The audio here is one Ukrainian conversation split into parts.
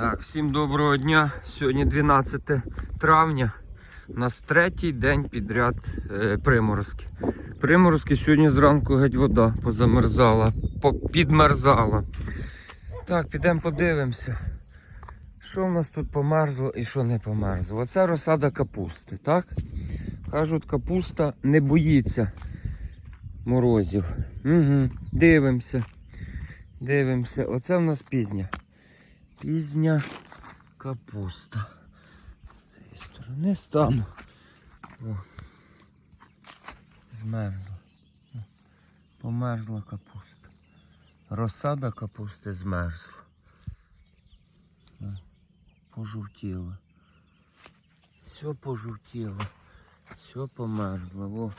Так, всім доброго дня. Сьогодні 12 травня. У нас третій день підряд е, приморозки. Приморозки сьогодні зранку геть вода позамерзала, підмерзала. Так, підемо подивимося. Що в нас тут померзло і що не померзло. Оце розсада капусти, так? Кажуть, капуста не боїться морозів. Угу. Дивимося. Дивимося. Оце в нас пізня. Пізня капуста. З цієї сторони стану. О. Змерзла. Померзла капуста. Розсада капусти змерзла. О, Пожовтіла. Все пожовтіло. Все померзло. О.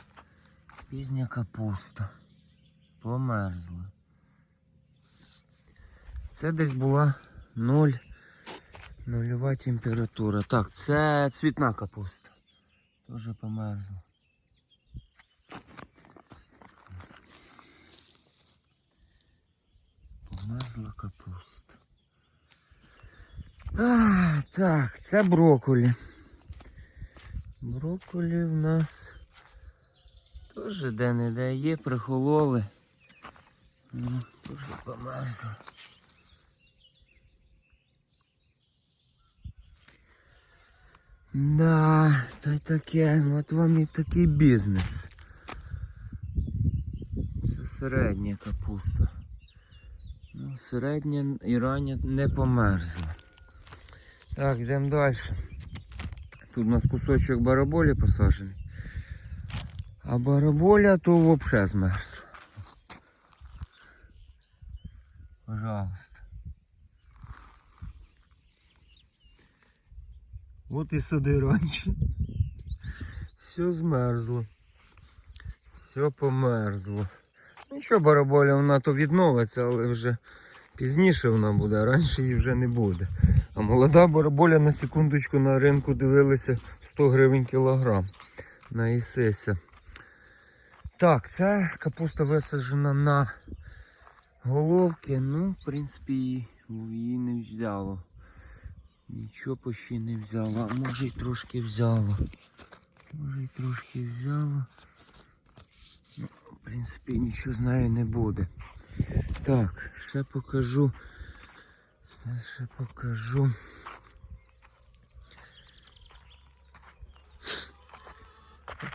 Пізня капуста. Померзла. Це десь була 0, нульова температура. Так, це цвітна капуста. Тоже померзла. Померзла капуста. А, так, це брокколі. Брокколі в нас теж де-не-де є, прихололи. Ну, теж Да, та й таке, от вам і такий бізнес. Це середня капуста. Ну, середня і рання не померзла. Так, йдемо далі. Тут у нас кусочок бараболі посаджений. А бараболя то взагалі змерз. Пожалуйста. От і сюди раніше. Все змерзло. Все померзло. Нічого, бараболя вона то відновиться, але вже пізніше вона буде, а раніше її вже не буде. А молода бараболя на секундочку на ринку дивилися 100 гривень кілограм на Ісеся. Так, ця капуста висаджена на головки. Ну, в принципі, її не взяло. Нічого почти не взяло, а може й трошки взяло. Може й трошки взяло. Ну, в принципі, нічого з нею не буде. Так, ще покажу. Ще покажу.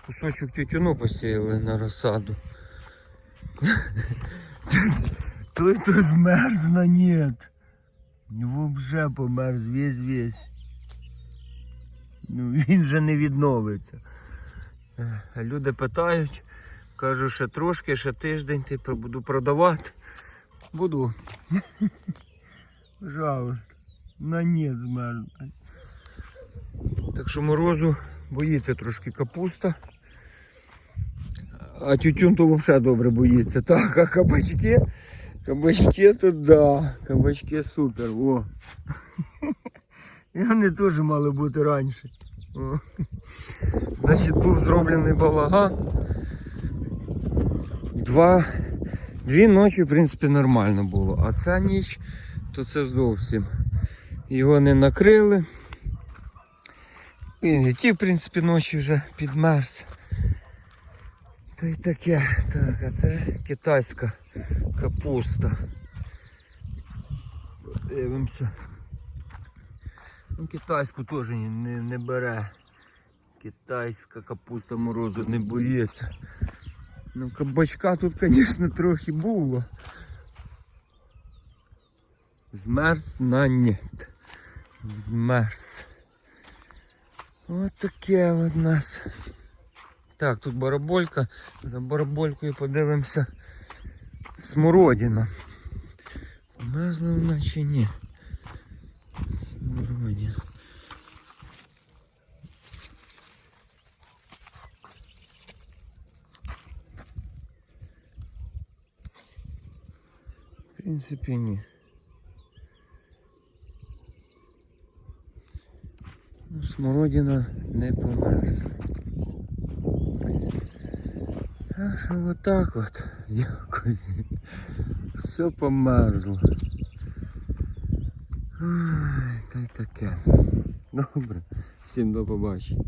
Кусочок тютюну посіяли на розсаду. Той то змерз на нет. Вообще померз весь весь. Ну він же не відновиться. Е, Люди питають, кажу, ще трошки, ще тиждень, типу, буду продавати. Буду. Пожалуйста. На нет змерз. Так що морозу боїться трошки капуста. А тютюн то взагалі добре боїться. Так, а кабачки? Кабачки то да. Кабачки супер. О. І вони теж мали бути раніше. О. Значить, був зроблений балаган. Два, дві ночі, в принципі, нормально було. А ця ніч, то це зовсім. Його не накрили. І ті, в принципі, ночі вже підмерз. Та й. Так, а це китайська капуста. Дивимося. Ну, китайську теж не, не бере. Китайська капуста морозу не боїться. Ну, кабачка тут, звісно, трохи було. Змерз на нет. Змерз. Ось таке от нас. Так, тут бараболька. За бараболькою подивимося. Смородина. Померзла вона чи ні? Смородина. В принципі, ні. Ну, Смородина не померзла. Так що отак от якось все померзло. Ай, Та й таке. Добре. Всім до побачення.